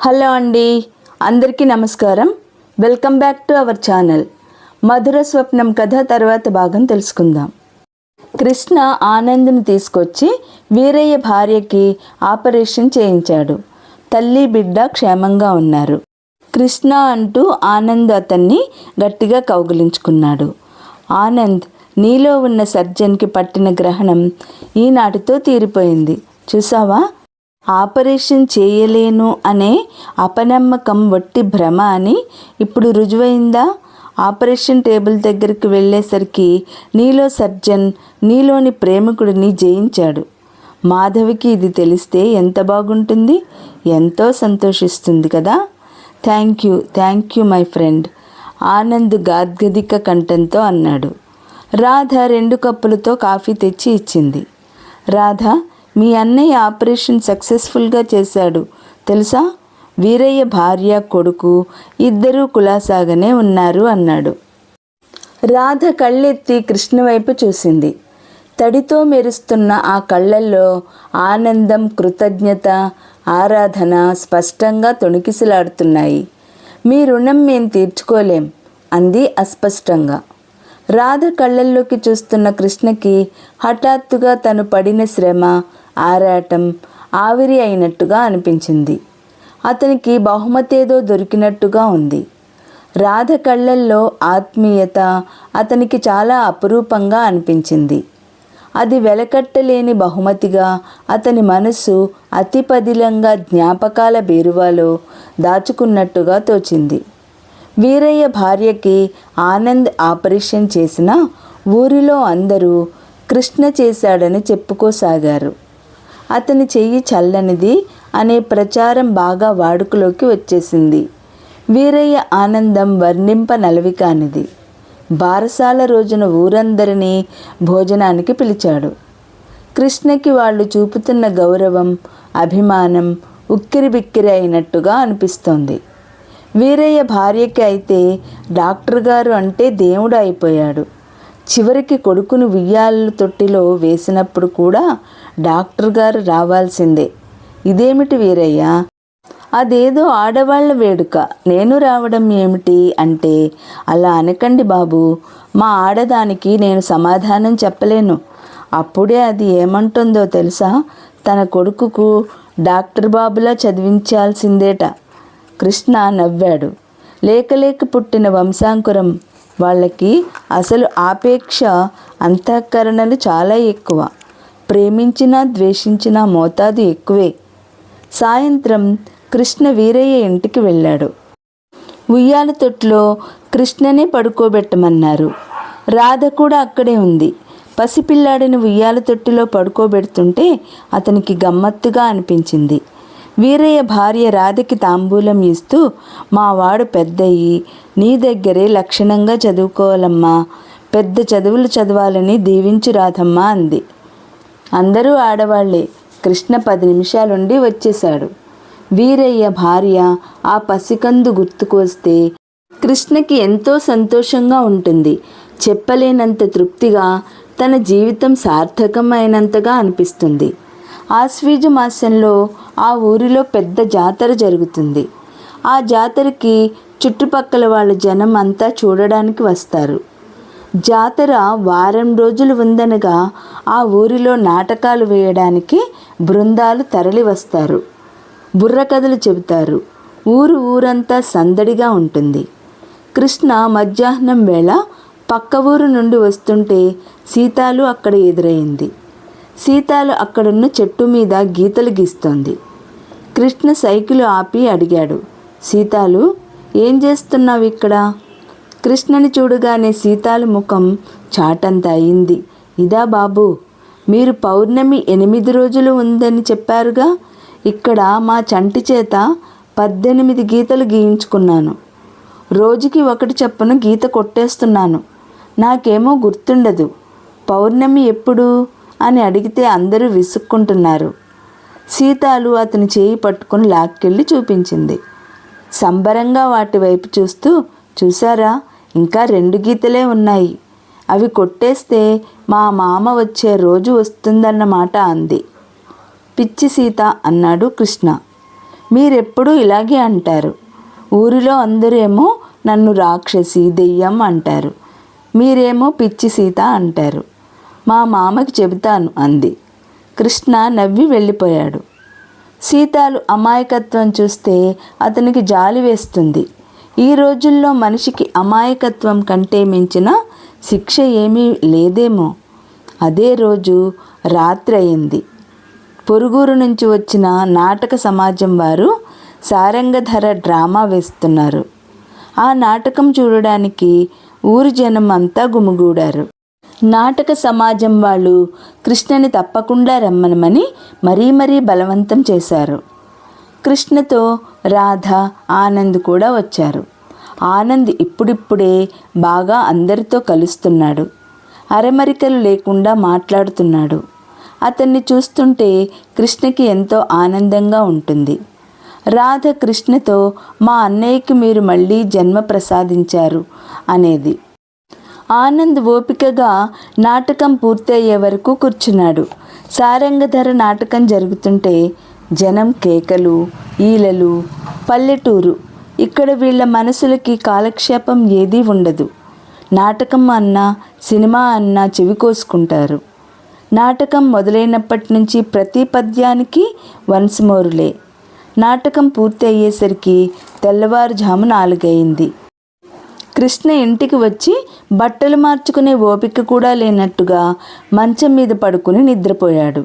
Hello అండి అందరికీ నమస్కారం. Welcome back to our channel. మధుర స్వప్నం కథ తర్వాత భాగం తెలుసుకుందాం. కృష్ణ ఆనంద్ని తీసుకొచ్చి వీరయ్య భార్యకి ఆపరేషన్ చేయించాడు. తల్లి బిడ్డ క్షేమంగా ఉన్నారు. కృష్ణ అంటూ ఆనంద్ అతన్ని గట్టిగా కౌగిలించుకున్నాడు. ఆనంద్ నీలో ఉన్న సర్జన్కి పట్టిన గ్రహణం ఈనాటితో తీరిపోయింది. చూసావా? ఆపరేషన్ చేయలేను అనే అపనమ్మకం వట్టి భ్రమ అని ఇప్పుడు రుజువైందా? ఆపరేషన్ టేబుల్ దగ్గరికి వెళ్ళేసరికి నీలో సర్జన్ నీలోని ప్రేమికుడిని జయించాడు. మాధవికి ఇది తెలిస్తే ఎంత బాగుంటుంది? ఎంతో సంతోషిస్తుంది కదా? Thank you thank you my friend Anand గాద్గదిక కంఠంతో అన్నాడు. రాధ రెండు కప్పులతో కాఫీ తెచ్చి ఇచ్చింది. రాధ మీ అన్నయ్య ఆపరేషన్ సక్సెస్ఫుల్గా చేశాడు. తెలుసా? వీరయ్య భార్య కొడుకు ఇద్దరూ కులాసాగానే ఉన్నారు అన్నాడు. రాధ కళ్ళెత్తి కృష్ణ వైపు చూసింది. తడితో మెరుస్తున్న ఆ కళ్ళల్లో ఆనందం కృతజ్ఞత ఆరాధన స్పష్టంగా తొణికిసలాడుతున్నాయి. మీ రుణం మేం తీర్చుకోలేం అంది అస్పష్టంగా. రాధ కళ్ళల్లోకి చూస్తున్న కృష్ణకి హఠాత్తుగా తను పడిన శ్రమ ఆరాటం ఆవిరి అయినట్టుగా అనిపించింది. అతనికి బహుమతేదో దొరికినట్టుగా ఉంది. రాధ కళ్ళల్లో ఆత్మీయత అతనికి చాలా అపురూపంగా అనిపించింది. అది వెలకట్టలేని బహుమతిగా అతని మనసు అతి పదిలంగా జ్ఞాపకాల బేరువాలో దాచుకున్నట్టుగా తోచింది. వీరయ్య భార్యకి ఆనంద్ ఆపరేషన్ చేసిన ఊరిలో అందరూ కృష్ణ చేశాడని చెప్పుకోసాగారు. అతని చెయ్యి చల్లనిది అనే ప్రచారం బాగా వాడుకలోకి వచ్చేసింది. వీరయ్య ఆనందం వర్ణింప నలవి కానిది. బారసాల రోజున ఊరందరినీ భోజనానికి పిలిచాడు. కృష్ణకి వాళ్ళు చూపుతున్న గౌరవం అభిమానం ఉక్కిరి బిక్కిరి అయినట్టుగా అనిపిస్తోంది. వీరయ్య భార్యకి అయితే డాక్టర్ గారు అంటే దేవుడు అయిపోయాడు. చివరికి కొడుకును ఉయ్యాల తొట్టిలో వేసినప్పుడు కూడా డాక్టర్ గారు రావాల్సిందే. ఇదేమిటి వీరయ్య? అదేదో ఆడవాళ్ళ వేడుక. నేను రావడం ఏమిటి అంటే అలా అనకండి బాబు. మా ఆడదానికి నేను సమాధానం చెప్పలేను. అప్పుడే అది ఏమంటుందో తెలుసా? తన కొడుకుకు డాక్టర్ బాబులా చదివించాల్సిందేట. కృష్ణ నవ్వాడు. లేకలేక పుట్టిన వంశాంకురం వాళ్ళకి అసలు ఆపేక్ష అంతఃకరణలు చాలా ఎక్కువ. ప్రేమించినా ద్వేషించినా మోతాదు ఎక్కువే. సాయంత్రం కృష్ణ వీరయ్య ఇంటికి వెళ్ళాడు. ఉయ్యాల తొట్లో కృష్ణనే పడుకోబెట్టమన్నారు. రాధ కూడా అక్కడే ఉంది. పసిపిల్లాడిని ఉయ్యాల తొట్టిలో పడుకోబెడుతుంటే అతనికి గమ్మత్తుగా అనిపించింది. వీరయ్య భార్య రాధకి తాంబూలం ఇస్తూ మావాడు పెద్దయి నీ దగ్గరే లక్షణంగా చదువుకోవాలమ్మా పెద్ద చదువులు చదవాలని దీవించు రాధమ్మా అంది. అందరూ ఆడవాళ్ళే. కృష్ణ పది నిమిషాలుండి వచ్చేశాడు. వీరయ్య భార్య ఆ పసికందు గుర్తుకు వస్తే కృష్ణకి ఎంతో సంతోషంగా ఉంటుంది. చెప్పలేనంత తృప్తిగా తన జీవితం సార్థకమైనంతగా అనిపిస్తుంది. ఆశ్వీజ మాసంలో ఆ ఊరిలో పెద్ద జాతర జరుగుతుంది. ఆ జాతరకి చుట్టుపక్కల వాళ్ళ జనం అంతా చూడడానికి వస్తారు. జాతర వారం రోజులు ఉందనగా ఆ ఊరిలో నాటకాలు వేయడానికి బృందాలు తరలి వస్తారు. బుర్రకథలు చెబుతారు. ఊరు ఊరంతా సందడిగా ఉంటుంది. కృష్ణ మధ్యాహ్నం వేళ పక్క ఊరు నుండి వస్తుంటే సీతాలు అక్కడ ఎదురైంది. సీతాలు అక్కడున్న చెట్టు మీద గీతలు గీస్తోంది. కృష్ణ సైకిల్ ఆపి అడిగాడు. సీతాలు ఏం చేస్తున్నావు ఇక్కడ? కృష్ణని చూడగానే సీతాల ముఖం చాటంత అయింది. ఇదా బాబు మీరు పౌర్ణమి ఎనిమిది రోజులు ఉందని చెప్పారుగా? ఇక్కడ మా చంటి చేత పద్దెనిమిది గీతలు గీయించుకున్నాను. రోజుకి ఒకటి చప్పున గీత కొట్టేస్తున్నాను. నాకేమో గుర్తుండదు. పౌర్ణమి ఎప్పుడు? అని అడిగితే అందరూ విసుక్కుంటున్నారు. సీతాలు అతని చేయి పట్టుకుని లాక్కెళ్ళి చూపించింది. సంబరంగా వాటి వైపు చూస్తూ చూసారా ఇంకా రెండు గీతలే ఉన్నాయి. అవి కొట్టేస్తే మా మామ వచ్చే రోజు వస్తుందన్నమాట అంది. పిచ్చి సీత అన్నాడు కృష్ణ. మీరెప్పుడూ ఇలాగే అంటారు. ఊరిలో అందరేమో నన్ను రాక్షసి దెయ్యం అంటారు. మీరేమో పిచ్చి సీత అంటారు. మా మామకి చెబుతాను అంది. కృష్ణ నవ్వి వెళ్ళిపోయాడు. సీతాలు అమాయకత్వం చూస్తే అతనికి జాలి వేస్తుంది. ఈ రోజుల్లో మనిషికి అమాయకత్వం కంటే మించిన శిక్ష ఏమీ లేదేమో. అదే రోజు రాత్రి అయింది. పొరుగురు నుంచి వచ్చిన నాటక సమాజం వారు సారంగధర డ్రామా వేస్తున్నారు. ఆ నాటకం చూడడానికి ఊరి జనం అంతా గుమిగూడారు. నాటక సమాజం వాళ్ళు కృష్ణని తప్పకుండా రమ్మనమని మరీ మరీ బలవంతం చేశారు. కృష్ణతో రాధ ఆనంద్ కూడా వచ్చారు. ఆనంద్ ఇప్పుడిప్పుడే బాగా అందరితో కలుస్తున్నాడు. అరమరికలు లేకుండా మాట్లాడుతున్నాడు. అతన్ని చూస్తుంటే కృష్ణకి ఎంతో ఆనందంగా ఉంటుంది. రాధ కృష్ణతో మా అన్నయ్యకి మీరు మళ్ళీ జన్మ ప్రసాదించారు అనేది. ఆనంద్ ఓపికగా నాటకం పూర్తయ్యే వరకు కూర్చున్నాడు. సారంగధర నాటకం జరుగుతుంటే జనం కేకలు ఈలలు పల్లెటూరు. ఇక్కడ వీళ్ళ మనసులకి కాలక్షేపం ఏదీ ఉండదు. నాటకం అన్నా సినిమా అన్నా చెవికోసుకుంటారు నాటకం మొదలైనప్పటి నుంచి ప్రతి పద్యానికి వన్స్ మోరులే నాటకం పూర్తి అయ్యేసరికి తెల్లవారుజాము నాలుగైంది. కృష్ణ ఇంటికి వచ్చి బట్టలు మార్చుకునే ఓపిక కూడా లేనట్టుగా మంచం మీద పడుకుని నిద్రపోయాడు.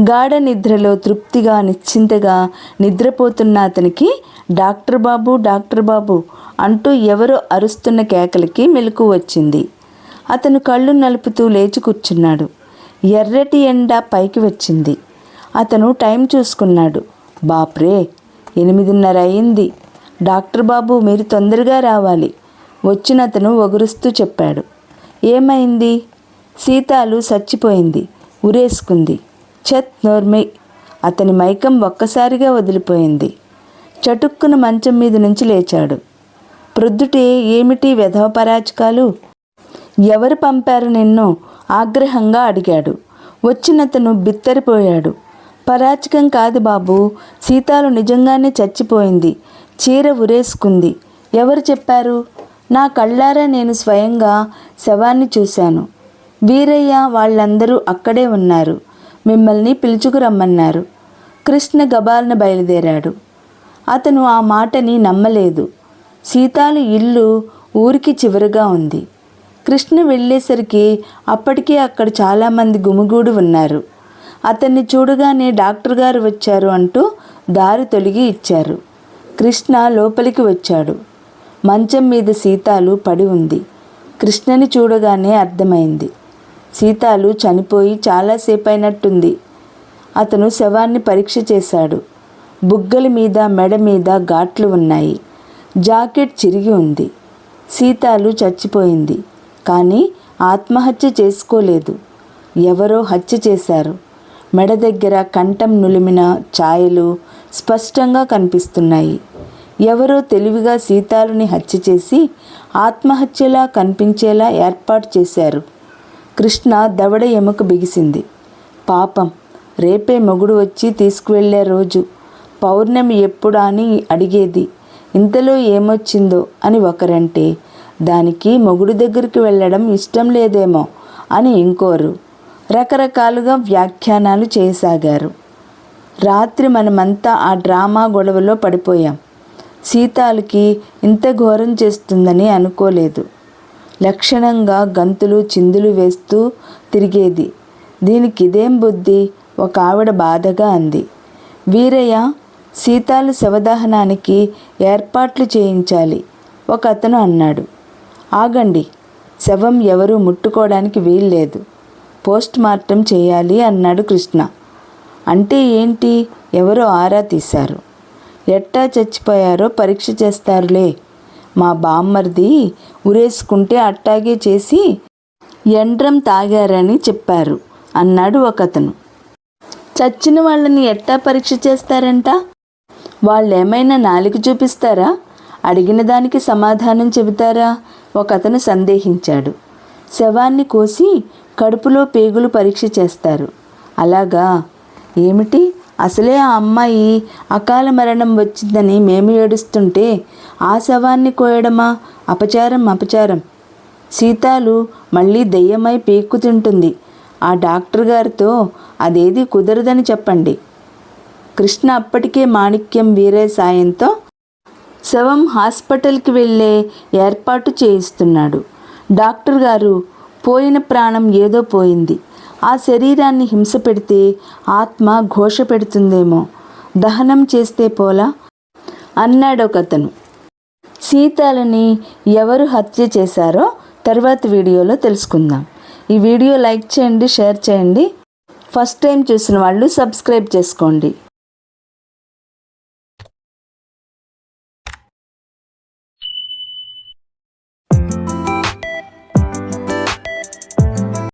గాఢ నిద్రలో తృప్తిగా నిశ్చింతగా నిద్రపోతున్న అతనికి డాక్టర్ బాబు డాక్టర్ బాబు అంటూ ఎవరో అరుస్తున్న కేకలకి మెలకు వచ్చింది. అతను కళ్ళు నలుపుతూ లేచి కూర్చున్నాడు. ఎర్రటి ఎండ పైకి వచ్చింది. అతను టైం చూసుకున్నాడు. బాప్రే ఎనిమిదిన్నర అయింది. డాక్టర్ బాబు మీరు తొందరగా రావాలి. వచ్చినతను ఒగురుస్తూ చెప్పాడు. ఏమైంది? సీతాలు చచ్చిపోయింది ఉరేసుకుంది. చత్ నోర్మై! అతని మైకం ఒక్కసారిగా వదిలిపోయింది. చటుక్కున మంచం మీద నుంచి లేచాడు. ప్రొద్దుటే ఏమిటి వెధవ పరాచకాలు ఎవరు పంపారు నిన్ను? ఆగ్రహంగా అడిగాడు. వచ్చినతను బిత్తరిపోయాడు. పరాచకం కాదు బాబు సీతాలు నిజంగానే చచ్చిపోయింది. చీర ఉరేసుకుంది. ఎవరు చెప్పారు? నా కళ్ళారా నేను స్వయంగా శవాన్ని చూశాను. వీరయ్య వాళ్ళందరూ అక్కడే ఉన్నారు. మిమ్మల్ని పిలుచుకురమ్మన్నారు. కృష్ణ గబాలను బయలుదేరాడు. అతను ఆ మాటని నమ్మలేదు. సీతాలు ఇల్లు ఊరికి చివరగా ఉంది. కృష్ణ వెళ్ళేసరికి అప్పటికే అక్కడ చాలామంది గుమిగూడు ఉన్నారు. అతన్ని చూడగానే డాక్టర్ గారు వచ్చారు అంటూ దారి తొలిగి ఇచ్చారు. కృష్ణ లోపలికి వచ్చాడు. మంచం మీద సీతాలు పడి ఉంది. కృష్ణని చూడగానే అర్థమైంది. సీతాలు చనిపోయి చాలాసేపు అయినట్టుంది అతను శవాన్ని పరీక్ష చేశాడు. బుగ్గల మీద మెడ మీద ఘాట్లు ఉన్నాయి. జాకెట్ చిరిగి ఉంది. సీతాలు చచ్చిపోయింది. కానీ ఆత్మహత్య చేసుకోలేదు. ఎవరో హత్య చేశారు. మెడ దగ్గర కంఠం నులిమిన ఛాయలు స్పష్టంగా కనిపిస్తున్నాయి. ఎవరో తెలివిగా సీతాలుని హత్య చేసి ఆత్మహత్యలా కనిపించేలా ఏర్పాటు చేశారు. కృష్ణ దవడ ఎముక బిగిసింది. పాపం రేపే మొగుడు వచ్చి తీసుకువెళ్ళే రోజు పౌర్ణమి ఎప్పుడా అని అడిగేది ఇంతలో ఏమొచ్చిందో అని ఒకరంటే దానికి మొగుడు దగ్గరికి వెళ్ళడం ఇష్టం లేదేమో అని ఇంకోరు. రకరకాలుగా వ్యాఖ్యానాలు చేయసాగారు. రాత్రి మనమంతా ఆ డ్రామా గొడవలో పడిపోయాం. సీతాలకి ఇంత ఘోరం చేస్తుందని అనుకోలేదు. లక్షణంగా గంతులు చిందులు వేస్తూ తిరిగేది. దీనికి ఇదేం బుద్ధి? ఒక ఆవిడ బాధగా అంది. వీరయ్య సీతాలు శవదహనానికి ఏర్పాట్లు చేయించాలి ఒక అతను అన్నాడు. ఆగండి శవం ఎవరూ ముట్టుకోవడానికి వీల్లేదు. పోస్ట్ మార్టం చేయాలి అన్నాడు కృష్ణ. అంటే ఏంటి? ఎవరో ఆరా తీశారు. ఎట్టా చచ్చిపోయారో పరీక్ష చేస్తారులే. మా బామ్మర్ది ఉరేసుకుంటే అట్టాగే చేసి ఎండ్రం తాగారని చెప్పారు అన్నాడు ఒకతను. చచ్చిన వాళ్ళని ఎట్టా పరీక్ష చేస్తారంట? వాళ్ళేమైనా నాలుగు చూపిస్తారా? అడిగిన దానికి సమాధానం చెబుతారా? ఒకతను సందేహించాడు. శవాన్ని కోసి కడుపులో పేగులు పరీక్ష చేస్తారు. అలాగా? ఏమిటి? అసలే ఆ అమ్మాయి అకాల మరణం వచ్చిందని మేము ఏడుస్తుంటే ఆ శవాన్ని కోయడమా? అపచారం అపచారం. సీతాలు మళ్ళీ దెయ్యమై పీక్కు తింటుంది. ఆ డాక్టర్ గారితో అదేది కుదరదని చెప్పండి. కృష్ణ అప్పటికే మాణిక్యం వీరే సాయంతో శవం హాస్పిటల్కి వెళ్ళే ఏర్పాటు చేయిస్తున్నాడు. డాక్టర్ గారు పోయిన ప్రాణం ఏదో పోయింది. ఆ శరీరాన్ని హింస పెడితే ఆత్మ ఘోష పెడుతుందేమో. దహనం చేస్తే పోలా? అన్నాడొకతను. సీతాలని ఎవరు హత్య చేశారో తర్వాత వీడియోలో తెలుసుకుందాం. ఈ వీడియో లైక్ చేయండి షేర్ చేయండి. ఫస్ట్ టైం చూసిన వాళ్ళు సబ్స్క్రైబ్ చేసుకోండి.